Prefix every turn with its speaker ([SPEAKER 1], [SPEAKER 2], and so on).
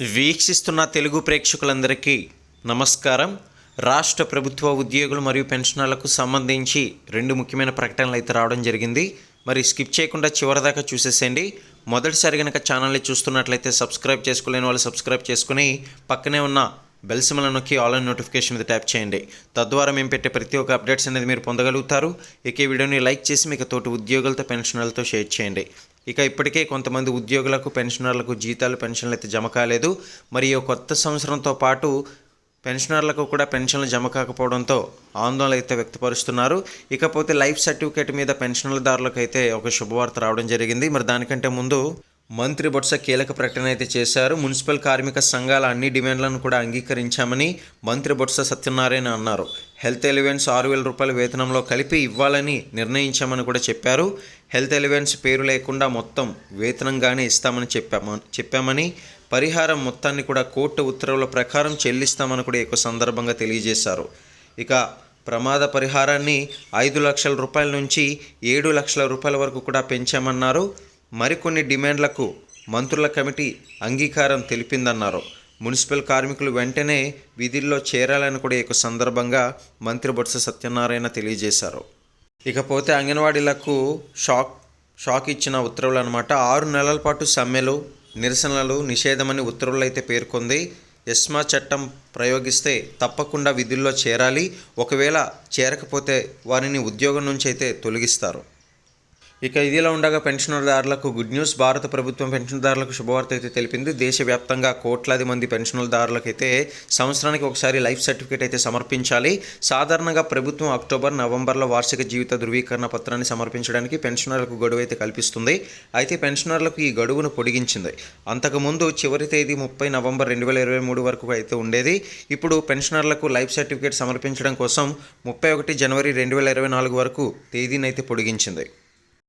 [SPEAKER 1] వీక్షిస్తున్న తెలుగు ప్రేక్షకులందరికీ నమస్కారం. రాష్ట్ర ప్రభుత్వ ఉద్యోగులు మరియు పెన్షనర్లకు సంబంధించి రెండు ముఖ్యమైన ప్రకటనలు అయితే రావడం జరిగింది. మరి స్కిప్ చేయకుండా చివరిదాకా చూసేసేయండి. మొదటిసారి కనుక ఛానల్ని చూస్తున్నట్లయితే సబ్స్క్రైబ్ చేసుకోలేని వాళ్ళు సబ్స్క్రైబ్ చేసుకుని పక్కనే ఉన్న బెల్ సిమ్లను నొక్కి ఆన్లైన్ నోటిఫికేషన్ మీద ట్యాప్ చేయండి. తద్వారా మేము పెట్టే ప్రతి ఒక్క అప్డేట్స్ అనేది మీరు పొందగలుగుతారు. ఇక ఈ వీడియోని లైక్ చేసి మీకు తోటి ఉద్యోగులతో పెన్షనర్లతో షేర్ చేయండి. ఇక ఇప్పటికే కొంతమంది ఉద్యోగులకు పెన్షనర్లకు జీతాలు పెన్షన్లు అయితే జమ కాలేదు. మరియు కొత్త సంవత్సరంతో పాటు పెన్షనర్లకు కూడా పెన్షన్లు జమ కాకపోవడంతో ఆందోళన అయితే వ్యక్తపరుస్తున్నారు. ఇకపోతే లైఫ్ సర్టిఫికేట్ మీద పెన్షన్లదారులకు అయితే ఒక శుభవార్త రావడం జరిగింది. మరి దానికంటే ముందు మంత్రి బొత్స కీలక ప్రకటన అయితే చేశారు. మున్సిపల్ కార్మిక సంఘాల అన్ని డిమాండ్లను కూడా అంగీకరించామని మంత్రి బొత్స సత్యనారాయణ అన్నారు. హెల్త్ ఎలివెన్స్ ఆరు వేల రూపాయల వేతనంలో కలిపి ఇవ్వాలని నిర్ణయించామని కూడా చెప్పారు. హెల్త్ ఎలివెన్స్ పేరు లేకుండా మొత్తం వేతనంగానే ఇస్తామని చెప్పామ చెప్పామని పరిహారం మొత్తాన్ని కూడా కోర్టు ఉత్తర్వుల ప్రకారం చెల్లిస్తామని కూడా ఎక్కువ సందర్భంగా తెలియజేశారు. ఇక ప్రమాద పరిహారాన్ని ఐదు లక్షల రూపాయల నుంచి ఏడు లక్షల రూపాయల వరకు కూడా పెంచామన్నారు. మరికొన్ని డిమాండ్లకు మంత్రుల కమిటీ అంగీకారం తెలిపిందన్నారు. మున్సిపల్ కార్మికులు వెంటనే విధుల్లో చేరాలని కూడా ఈ యొక్క సందర్భంగా మంత్రి బొత్స సత్యనారాయణ తెలియజేశారు. ఇకపోతే అంగన్వాడీలకు షాక్ షాక్ ఇచ్చిన ఉత్తర్వులు అనమాట ఆరు నెలల పాటు సమ్మెలు నిరసనలు నిషేధమని ఉత్తర్వులు అయితే పేర్కొంది. ఎస్మా చట్టం ప్రయోగిస్తే తప్పకుండా విధుల్లో చేరాలి. ఒకవేళ చేరకపోతే వారిని ఉద్యోగం నుంచి అయితే తొలగిస్తారు. ఇక ఇదిలా ఉండగా పెన్షనర్దారులకు గుడ్ న్యూస్. భారత ప్రభుత్వం పెన్షన్దారులకు శుభవార్త అయితే తెలిపింది. దేశవ్యాప్తంగా కోట్లాది మంది పెన్షన్దారులకు అయితే సంవత్సరానికి ఒకసారి లైఫ్ సర్టిఫికేట్ అయితే సమర్పించాలి. సాధారణంగా ప్రభుత్వం అక్టోబర్ నవంబర్లో వార్షిక జీవిత ధృవీకరణ పత్రాన్ని సమర్పించడానికి పెన్షనర్లకు గడువు అయితే కల్పిస్తుంది. అయితే పెన్షనర్లకు ఈ గడువును పొడిగించింది. అంతకుముందు చివరి తేదీ ముప్పై నవంబర్ రెండు వేల ఇరవై మూడు వరకు అయితే ఉండేది. ఇప్పుడు పెన్షనర్లకు లైఫ్ సర్టిఫికేట్ సమర్పించడం కోసం ముప్పై ఒకటి జనవరి రెండు వేల ఇరవై నాలుగు వరకు తేదీనైతే పొడిగించింది.